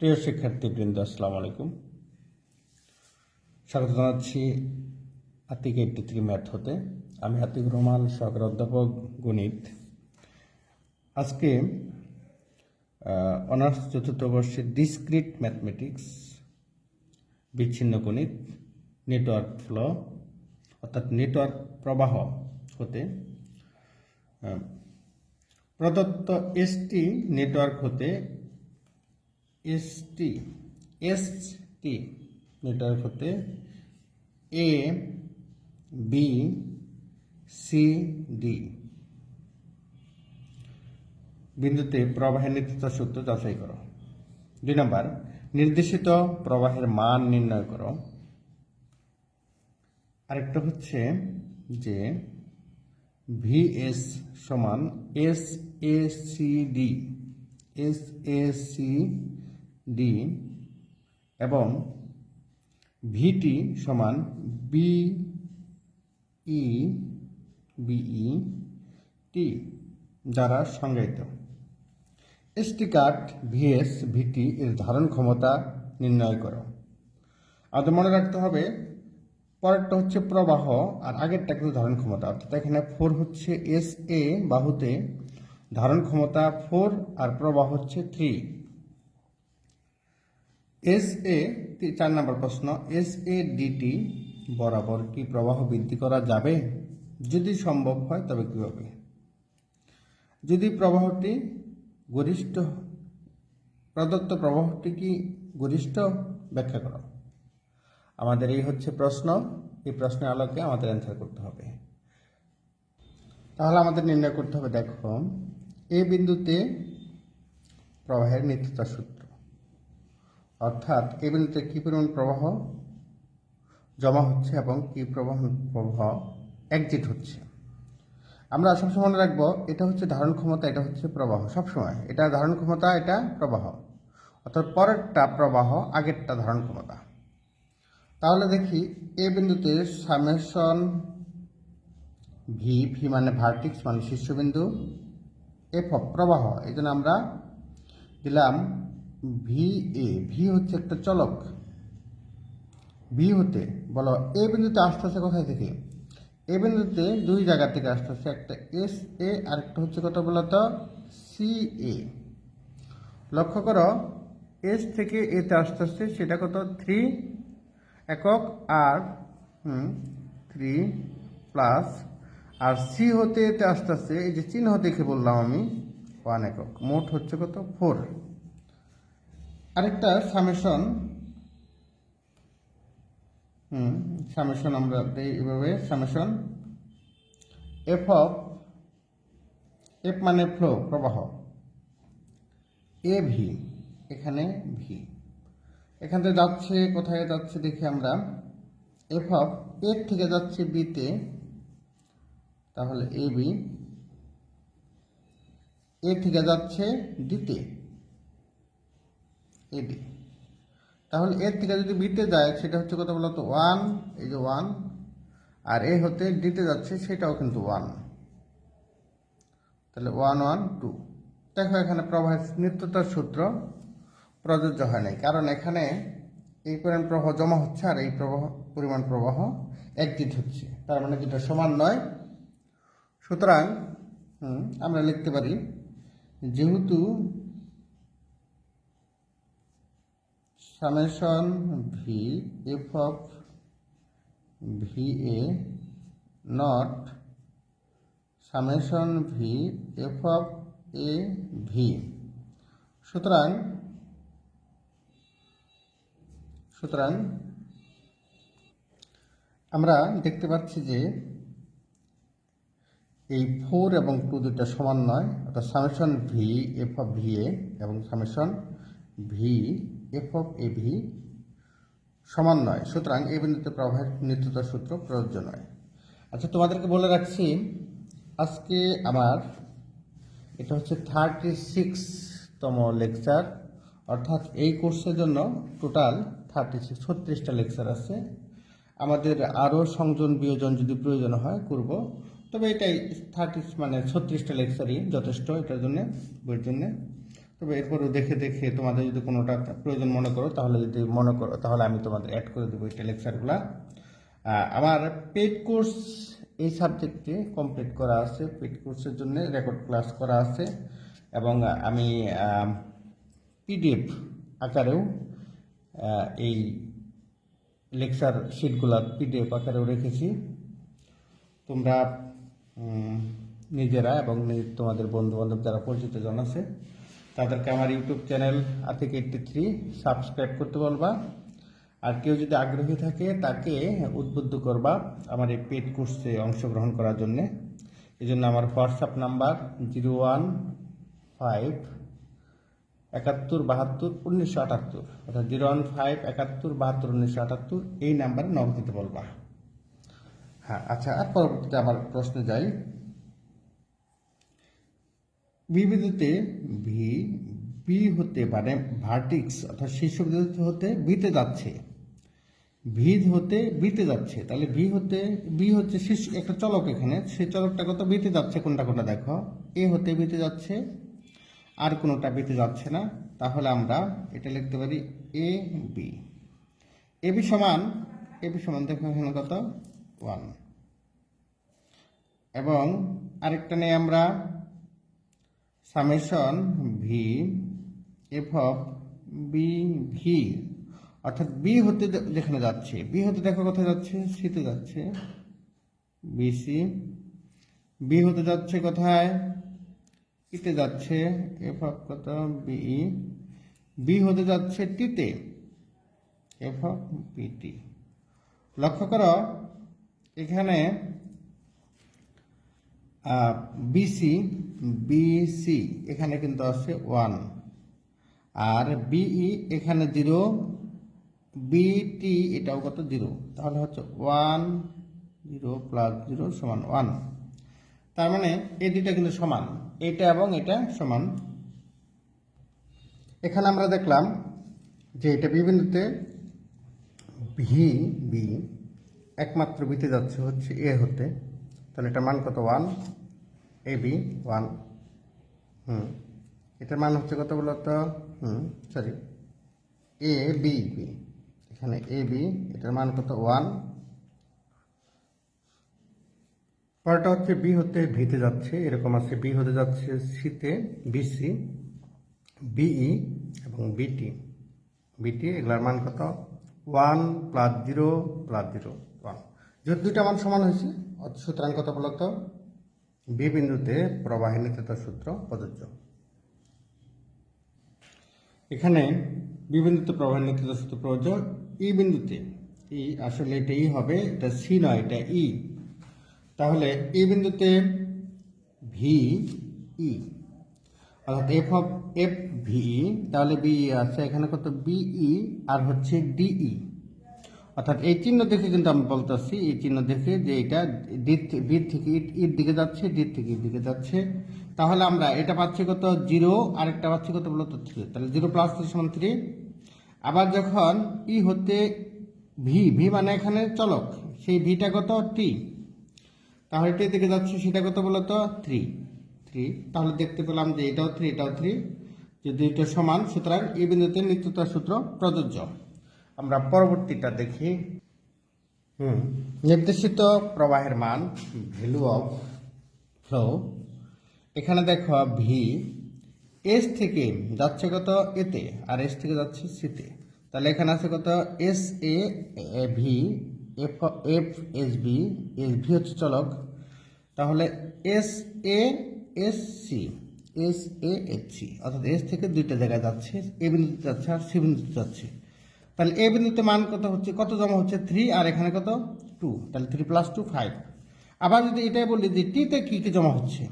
প্রিয় শিক্ষার্থীবৃন্দ, আসসালামু আলাইকুম। স্বাগত জানাচ্ছি আতিক এইটটি থ্রি ম্যাথ হতে। আমি আতিক রহমান সহকারী অধ্যাপক গণিত। আজকে অনার্স চতুর্থ বর্ষের ডিসক্রিট ম্যাথমেটিক্স বিচ্ছিন্ন গণিত নেটওয়ার্ক ফ্লো অর্থাৎ নেটওয়ার্ক প্রবাহ হতে প্রদত্ত এসটি নেটওয়ার্ক হতে এসটি এসটি নেটওয়ার্ক হতে এ বি সি ডি বিন্দুতে প্রবাহের নির্দিষ্ট সূত্র যাচাই করো। দুই নম্বর, নির্দেশিত প্রবাহের মান নির্ণয় করো। আরেকটা হচ্ছে যে ভিএস সমান S A C D S A C D এবং ভিটি সমান বি ই বিই টি দ্বারা সংজ্ঞায়িত। এসটি কার্ড ভিএস ভিটি এর ধারণ ক্ষমতা নির্ণয় করো। আমাদের মনে রাখতে হবে, পরেরটা হচ্ছে প্রবাহ আর আগেরটা কিন্তু ধারণ ক্ষমতা। অর্থাৎ এখানে ফোর হচ্ছে এস এ বাহুতে ধারণ ক্ষমতা ফোর আর প্রবাহ হচ্ছে থ্রি এস এ চার নম্বর প্রশ্ন এস এ ডিটি বরাবর কি প্রবাহ বৃদ্ধি করা যাবে? যদি সম্ভব হয়, তবে কীভাবে? যদি প্রবাহটি গরিষ্ঠ, প্রদত্ত প্রবাহটি কি গরিষ্ঠ? ব্যাখ্যা করো। আমাদের এই হচ্ছে প্রশ্ন। এই প্রশ্নের আলোকে আমাদের অ্যান্সার করতে হবে। তাহলে আমাদের নির্ণয় করতে হবে, দেখো এ বিন্দুতে প্রবাহের নিত্যতা সূত্র। অর্থাৎ বিন্দুতে কী পরিমাণ প্রবাহ জমা হচ্ছে এবং কী প্রবাহ প্রবাহ একজিট হচ্ছে? আমরা সবসময় মনে রাখব, এটা হচ্ছে ধারণ ক্ষমতা, এটা হচ্ছে প্রবাহ, সবসময়। এটা ধারণ ক্ষমতা, এটা প্রবাহ। অর্থাৎ পরেরটা প্রবাহ, আগেরটা ধারণ ক্ষমতা। তাহলে দেখি, এ বিন্দুতে সামেশন ভি ভি মানে ভার্টিক্স মানে শীর্ষবিন্দু এফ প্রবাহ। এই জন্য আমরা দিলাম ভি এ ভি হচ্ছে একটা চলক। ভি হতে, বলো এ বিন্দুতে আসতেছে কোথায় থেকে? এ বিন্দুতে দুই জায়গা থেকে আসতেছে একটা এস এ আর একটা হচ্ছে কত বলতো সি এ লক্ষ্য করো এস থেকে এতে আসতেছে সেটা কত? থ্রি একক আর থ্রি প্লাস আর সি হতে এতে আসতেছে এই যে চিহ্ন দেখে বললাম আমি ওয়ান একক। মোট হচ্ছে কত? ফোর আরেকটা সামেশন হুম সামেশন আমরা দেই এভাবে সামেশন এফ অফ এফ মানে ফ্লো প্রবাহ। এ ভি এখানে ভি এখান থেকে যাচ্ছে, কোথায় যাচ্ছে দেখি আমরা। এফ অফ এর থেকে যাচ্ছে বিতে তাহলে এ বি এ থেকে যাচ্ছে ডিতে এডি তাহলে এর থেকে যদি বিতে যায়, সেটা হচ্ছে কত বলতো? ওয়ান এই যে ওয়ান আর এ হতে ডিতে যাচ্ছে, সেটাও কিন্তু ওয়ান তাহলে ওয়ান ওয়ান টু দেখো এখানে প্রবাহের নিত্যতার সূত্র প্রযোজ্য হয় নাই। কারণ এখানে এই পরিমাণ প্রবাহ জমা হচ্ছে আর এই প্রবাহ, পরিমাণ প্রবাহ একজিট হচ্ছে। তার মানে যেটা সমান নয়। সুতরাং আমরা লিখতে পারি, যেহেতু summation V, F of V A not, summation V, F of A V. সুতরাং সুতরাং আমরা দেখতে পাচ্ছি যে এই ফোর এবং টু দুটা সমান নয়, অর্থাৎ summation V, F of V A এবং summation V F of A V সমান নয়। সুতরাং এই বিন্দুতে প্রবাহের নিত্যতা সূত্র প্রযোজ্য নয়। আচ্ছা তোমাদেরকে বলে রাখছি, আজকে আমার এটা হচ্ছে থার্টি সিক্সতম লেকচার অর্থাৎ এই কোর্সের জন্য টোটাল থার্টি সিক্স ছত্রিশটা লেকচার আছে। আমাদের আরও সংযোজন বিয়োজন যদি প্রয়োজন হয়, করব। তবে এটাই থার্টি মানে ছত্রিশটা লেকচারই যথেষ্ট, এটার জন্য, বইয়ের জন্য। তবে এরপরে দেখে দেখে তোমাদের যদি কোনোটা প্রয়োজন মনে করো, তাহলে যদি মনে করো, তাহলে আমি তোমাদের অ্যাড করে দেবো এই লেকচারগুলা আমার পেড কোর্স এই সাবজেক্টে কমপ্লিট করা আছে। পেড কোর্সের জন্য রেকর্ড ক্লাস করা আছে এবং আমি পিডিএফ আকারেও এই লেকচার শিটগুলো পিডিএফ আকারেও রেখেছি। তোমরা নিজেরা এবং তোমাদের বন্ধু বান্ধব যারা পরিচিত জন আছে তাদেরকে আমার YouTube channel Atik eighty three subscribe করতে বলবা। আর কেউ যদি আগ্রহী থাকে, তাকে উদ্বুদ্ধ করবা আমার এই পেড কোর্সে অংশগ্রহণ করার জন্য। এই জন্য আমার WhatsApp number zero one five একাত্তর বাহাত্তর উনিশশো আটাত্তর অর্থাৎ জিরো ওয়ান ফাইভ একাত্তর বাহাত্তর উনিশশো আটাত্তর এই নাম্বারে নক দিতে বলবা। হ্যাঁ আচ্ছা আর পরবর্তীতে আমার প্রশ্নে যাই। বিবিধতে ভি, বি হতে মানে ভার্টিক্স অর্থাৎ শীর্ষ বিন্দু হতে বিতে যাচ্ছে। ভি হতে বিতে যাচ্ছে। তাহলে ভি হতে, বি হচ্ছে শীর্ষ, একটা চলক এখানে, সেই চলকটা কত? বিতে যাচ্ছে কোনটা কোনটা দেখো। এ হতে বিতে যাচ্ছে, আর কোনোটা বিতে যাচ্ছে না, তাহলে আমরা এটা লিখতে পারি এ, বি। এ বি সমান, এ বি সমান দেখো এখানে কত? ওয়ান। এবং আরেকটা নেই আমরা summation V F of B V অর্থাৎ বি হতে যেখানে যাচ্ছে, বি হতে দেখো কোথায় যাচ্ছে? সিতে যাচ্ছে। বিসি বি হতে যাচ্ছে কোথায়? ইতে যাচ্ছে। এফ অফ কত? বিই বি হতে যাচ্ছে টিতে এফ অফ বিটি লক্ষ্য করো, এখানে বিসি বিসি এখানে কিন্তু আছে ওয়ান আর বিই এখানে জিরো বিটি এটাও কত? জিরো তাহলে হচ্ছে ওয়ান জিরো প্লাস জিরো সমান ওয়ান তার মানে এই দুইটা কিন্তু সমান। এটা এবং এটা সমান। এখানে আমরা দেখলাম যে এটা বিবিন্দুতে ভি বি একমাত্র বিতে যাচ্ছে হচ্ছে এ হতে। তাহলে এটার মান কত? ওয়ান এ বি ওয়ান হুম। এটার মান হচ্ছে কত বলতো হুম সরি এ বি বি এখানে এ বি এটার মান কত? ওয়ান পরেরটা হচ্ছে বি হতে ভিতে যাচ্ছে, এরকম আছে বি হতে যাচ্ছে সিতে বিসি বিই এবং বিটি বিটি এগুলার মান কত? One plus zero plus zero one যেহেতু দুইটা মান সমান হয়েছে সুতরাং কত বলতো বি বিন্দুতে প্রবাহের নেতৃত্ব সূত্র প্রযোজ্য। এখানে বি বিন্দুতে প্রবাহের নেতৃত্ব সূত্র প্রযোজ্য। ই বিন্দুতে, ই আসলে এটা ই হবে, এটা সি নয়, এটা ই। তাহলে ই বিন্দুতে ভি, ই। অর্থাৎ এফ অফ এফ ভি, তাহলে বি আছে এখানে কত? বিই আর হচ্ছে ডিই অর্থাৎ এই চিহ্ন দেখে কিন্তু আমি বলতেছি, এই চিহ্ন দেখে যে এটা ডি বি থেকে ইর দিকে যাচ্ছে ডি থেকে ইর দিকে যাচ্ছে। তাহলে আমরা এটা পাচ্ছি কত? জিরো আর একটা পাচ্ছি কত বলতো? থ্রি। তাহলে জিরো প্লাস থ্রি সমান থ্রি। আবার যখন ই হতে ভি ভি মানে এখানে চলক, সেই ভিটা কত? টি। তাহলে এটার দিকে যাচ্ছে, সেটা কত বলতো? থ্রি। থ্রি। তাহলে দেখতে পেলাম যে এটাও থ্রি এটাও থ্রি। যে দুইটা সমান, সুতরাং এই বিন্দুতে নিত্যতার সূত্র প্রযোজ্য। আমরা পরবর্তীটা দেখি। হুম। নির্দেশিত প্রবাহের মান ভ্যালু অফ ফ্লো। এখানে দেখো ভি এস থেকে যাচ্ছে কত এতে আর এস থেকে যাচ্ছে সিতে তাহলে এখানে আছে কত S A V F F S B S V হচ্ছে চলক। তাহলে S A S C S A H C অর্থাৎ এস থেকে দুইটা জায়গায় যাচ্ছে এ বিন্দুতে যাচ্ছে আর সি বিন্দুতে যাচ্ছে। তাহলে এ বিন্দুতে মান কত হচ্ছে? কত জমা হচ্ছে? থ্রি আর এখানে কত? টু তাহলে থ্রি প্লাস টু ফাইভ আবার যদি এটাই বলি যে টিতে কী কী জমা হচ্ছে?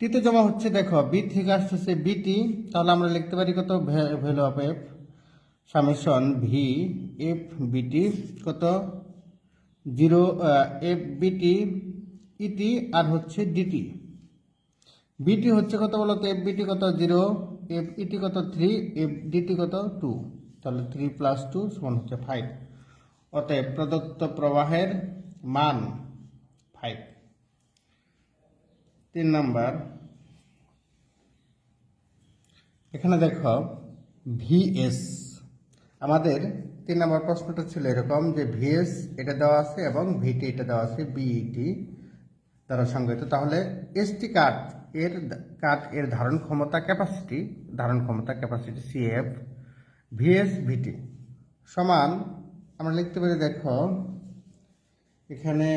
টিতে জমা হচ্ছে, দেখো বি থেকে আসতেছে বিটি তাহলে আমরা লিখতে পারি কত? Value of F summation V F BT কত? জিরো এফ বিটি ইটি আর হচ্ছে ডিটি বিটি হচ্ছে কত বলতো? এফ বিটি কত? জিরো এফ ইটি কত? থ্রি এফ ডিটি কত? টু তাহলে থ্রি প্লাস টু সমান হচ্ছে ফাইভ অতএব প্রদত্ত প্রবাহের মান ফাইভ তিন নম্বর, এখানে দেখো ভিএস আমাদের তিন নম্বর প্রশ্নটা ছিল এরকম যে ভিএস এটা দেওয়া আছে এবং ভিটি এটা দেওয়া আছে বিইটি দ্বারা সংজ্ঞায়িত। তাহলে এসটি কার্ড এর কার্ড এর ধারণ ক্ষমতা ক্যাপাসিটি ধারণ ক্ষমতা ক্যাপাসিটি সিএফ ভিএস ভিটি সমান, আমরা লিখতে পারি, দেখো, এখানে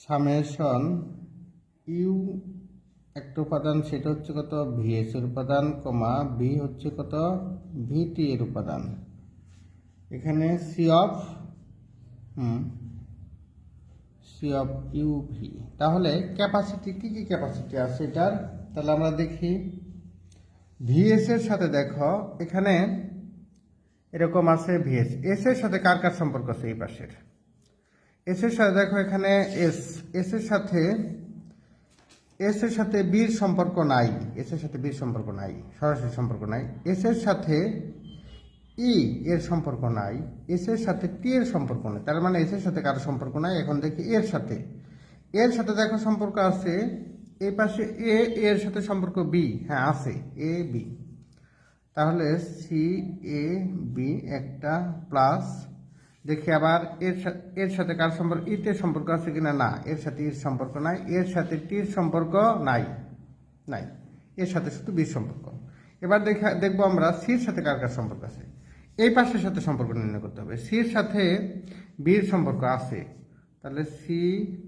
সামেশন ইউ একটা উপাদান, সেটা হচ্ছে কত? ভিএস এর উপাদান, কমা বি হচ্ছে কত? ভিটি এর উপাদান। এখানে C of hmm C of U V তাহলে ক্যাপাসিটি কি কি ক্যাপাসিটি আছে এটার? তাহলে আমরা দেখি। ভিএস এর সাথে দেখো, এখানে এরকম আছে ভিএস এস এর সাথে কার কার সম্পর্ক আছে এই পাশের? এস এর সাথে দেখো এখানে এস এস এর সাথে এস এর সাথে বির সম্পর্ক নাই। এস এর সাথে বির সম্পর্ক নাই, সরাসরি সম্পর্ক নাই। এস এর সাথে ই এর সম্পর্ক নাই এস এর সাথে টি এর সম্পর্ক নাই। তার মানে এস এর সাথে কারও সম্পর্ক নাই, এখন দেখি এর সাথে। এর সাথে দেখো সম্পর্ক আছে এই পাশে এ এর সাথে সম্পর্ক বি হ্যাঁ আছে, এ বি তাহলে সি এ বি একটা প্লাস দেখি আবার এর সাথে এর সাথে কার সম্পর্ক ইতে সম্পর্ক আছে কিনা? না, এর সাথে ইর সম্পর্ক নাই, এর সাথে টির সম্পর্ক নাই নাই, এর সাথে শুধু বির সম্পর্ক। এবার দেখা, দেখব আমরা সির সাথে কার কার সম্পর্ক আছে। এই পাশের সাথে সম্পর্ক নির্ণয় করতে হবে। সির সাথে বির সম্পর্ক আছে তাহলে সি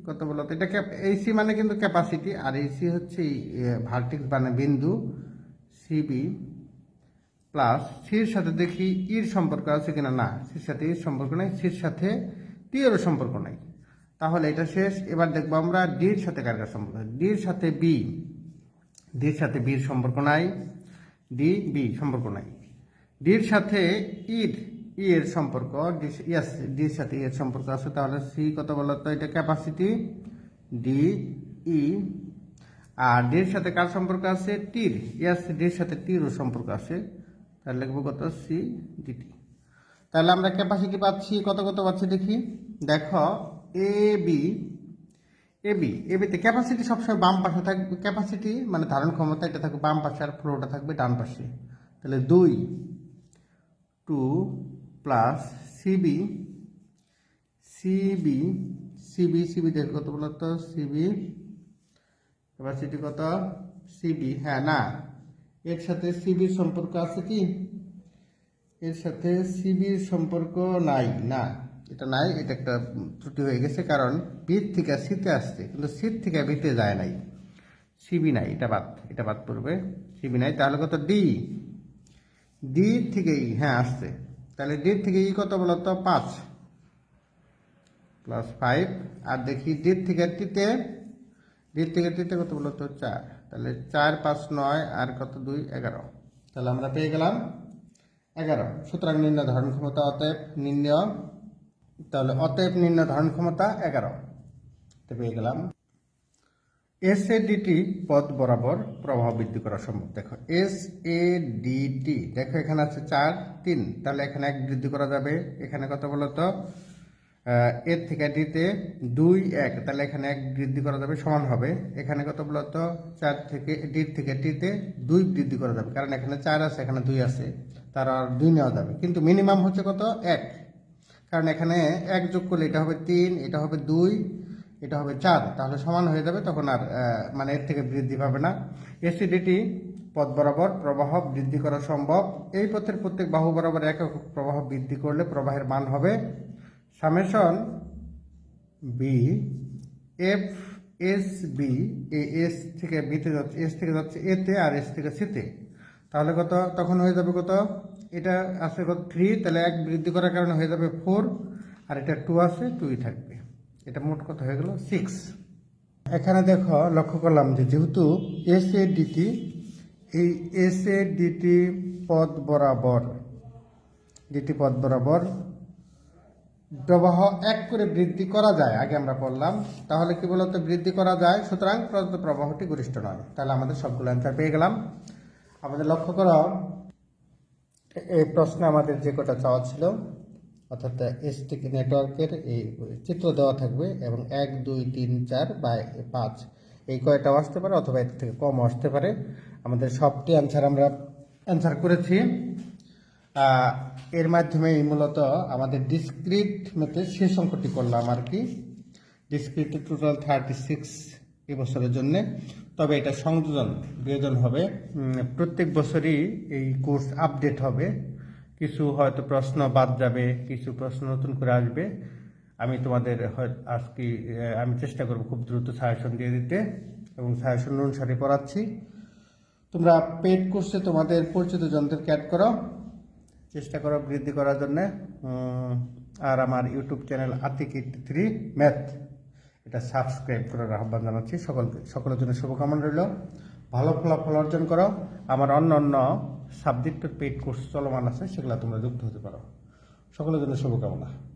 কত বলতো? এটা এই সি মানে কিন্তু ক্যাপাসিটি আর এই সি হচ্ছে ভার্টিক্স মানে বিন্দু সিবি প্লাস সির সাথে দেখি ইর সম্পর্ক আছে কিনা? না সির সাথে ইর সম্পর্ক নাই সির সাথে টি সম্পর্ক নাই। তাহলে এটা শেষ, এবার দেখব আমরা ডির সাথে কার কার সম্পর্ক? ডির সাথে বি ডির সাথে বির সম্পর্ক নাই ডি বি সম্পর্ক নাই। ডির সাথে ইর ই এর সম্পর্ক ইয়াস ডির সাথে ই এর সম্পর্ক আছে, তাহলে সি কত বলতো এটা ক্যাপাসিটি ডি, ই। আর ডির সাথে কার সম্পর্ক আছে? টির। ইয়াস ডির সাথে টিরও সম্পর্ক আছে। তাহলে লিখব কত? সি ডিটি তাহলে আমরা ক্যাপাসিটি পাচ্ছি, কত কত পাচ্ছি দেখি। দেখো, A, B. A, B. AB এবিতে capacity সবসময় বাম পাশে থাকবে ক্যাপাসিটি মানে ধারণ ক্ষমতা এটা থাকবে বাম পাশে আর ফ্লোটা থাকবে ডান পাশে। তাহলে দুই, two plus CB CB CB CB দেখো কত বলতো সিবি ক্যাপাসিটি কত? সিবি হ্যাঁ না। এর সাথে সিবির সম্পর্ক আছে কি? এর সাথে সিবির সম্পর্ক নাই, না। এটা নাই, এটা একটা ত্রুটি হয়ে গেছে কারণ বির থেকে সিতে আসছে, কিন্তু সিট থেকে বিতে যায় নাই। সিবি নাই, এটা বাদ এটা বাদ পড়বে। সিবি নাই, তাহলে কত? ডি ডি থেকেই হ্যাঁ আসছে। তাহলে ডি থেকে ই কত বলতো পাঁচ প্লাস ফাইভ আর দেখি ডি থেকে টিতে ডি থেকে টিতে কত বলতো চার। তাহলে চার, পাঁচ, নয়, আর কত? দুই, এগারো। তাহলে আমরা পেয়ে গেলাম এগারো। সুতরাং নির্ণয় ধারণ ক্ষমতা অতএব নির্ণয়, তাহলে অতএব নির্ণয় ধারণ ক্ষমতা এগারো। তো পেয়ে গেলাম। এস এ ডিটি পদ বরাবর প্রভাব বৃদ্ধি করা সম্ভব। দেখো এস এ ডিটি দেখো এখানে আছে চার, তিন। তাহলে এখানে এক বৃদ্ধি করা যাবে। এখানে কত বলতো এর থেকে ডিতে দুই, এক। তাহলে এখানে এক বৃদ্ধি করা যাবে, সমান হবে। এখানে কত বলতো চার থেকে ডি থেকে টিতে দুই বৃদ্ধি করা যাবে। কারণ এখানে চার আছে, এখানে দুই আছে। তার আর দুই নেওয়া যাবে। কিন্তু মিনিমাম হচ্ছে কত? এক। কারণ এখানে এক যোগ করলে এটা হবে তিন, এটা হবে দুই। এটা হবে চার, তাহলে সমান হয়ে যাবে তখন আর মানে এর থেকে বৃদ্ধি পাবে না। এসিডিটি পথ বরাবর প্রবাহ বৃদ্ধি করা সম্ভব। এই পথের প্রত্যেক বাহু বরাবর এক প্রবাহ বৃদ্ধি করলে প্রবাহের মান হবে summation B F S B A S থেকে বিতে যাচ্ছে এস থেকে যাচ্ছে এতে আর এস থেকে সিতে তাহলে কত? তখন হয়ে যাবে কত? এটা আছে কত থ্রি তাহলে এক বৃদ্ধি করার কারণে হয়ে যাবে ফোর আর এটা টু আছে টুই থাকবে। এটা মোট কত হয়ে গেল? সিক্স এখানে দেখো, লক্ষ্য করলাম যে যেহেতু এস এ ডিটি এই এস এ ডিটি পদ বরাবর ডিটি পদ বরাবর প্রবাহ এক করে বৃদ্ধি করা যায়, আগে আমরা বললাম। তাহলে কি বলতো? বৃদ্ধি করা যায়, সুতরাং প্রদত্ত প্রবাহটি গরিষ্ঠ নয়। তাহলে আমাদের সবগুলো অ্যান্সার পেয়ে গেলাম। আমাদের লক্ষ্য করো, এই প্রশ্নে আমাদের যে কটা চাওয়া ছিল অর্থাৎ এসটিকে নেটওয়ার্কের এই চিত্র দেওয়া থাকবে এবং এক, দুই, তিন, চার বা পাঁচ। এই কয়টাও আসতে পারে অথবা এর থেকে কম আসতে পারে। আমাদের সবটি অ্যান্সার আমরা অ্যান্সার করেছি। এর মাধ্যমে মূলত আমাদের ডিসক্রিট মেথড শেষ অঙ্কটি করলাম আর কি। ডিসক্রিট টোটাল থার্টি সিক্স এবছরের জন্য। তবে এটা সংযোজন প্রয়োজন হবে। প্রত্যেক বছরই এই কোর্স আপডেট হবে। কিছু হয়তো প্রশ্ন বাদ যাবে, কিছু প্রশ্ন নতুন করে আসবে। আমি তোমাদের আজকে আমি চেষ্টা করব খুব দ্রুত সাজেশন দিয়ে দিতে এবং সাজেশন অনুসারে পড়াচ্ছি। তোমরা পেড কোর্সে তোমাদের পরিচিত যন্ত্রকে অ্যাড করো। চেষ্টা করো বৃদ্ধি করার জন্য। আর আমার YouTube channel Atik eighty three math এটা সাবস্ক্রাইব করার আহ্বান জানাচ্ছি। সকলকে সকলের জন্য শুভকামনা রইল। ভালো ফলাফল অর্জন করো। আমার অন্য অন্য সাবজেক্টের পেড কোর্স চলমান আছে সেগুলো তোমরা যুক্ত হতে পারো। সকলের জন্য শুভকামনা।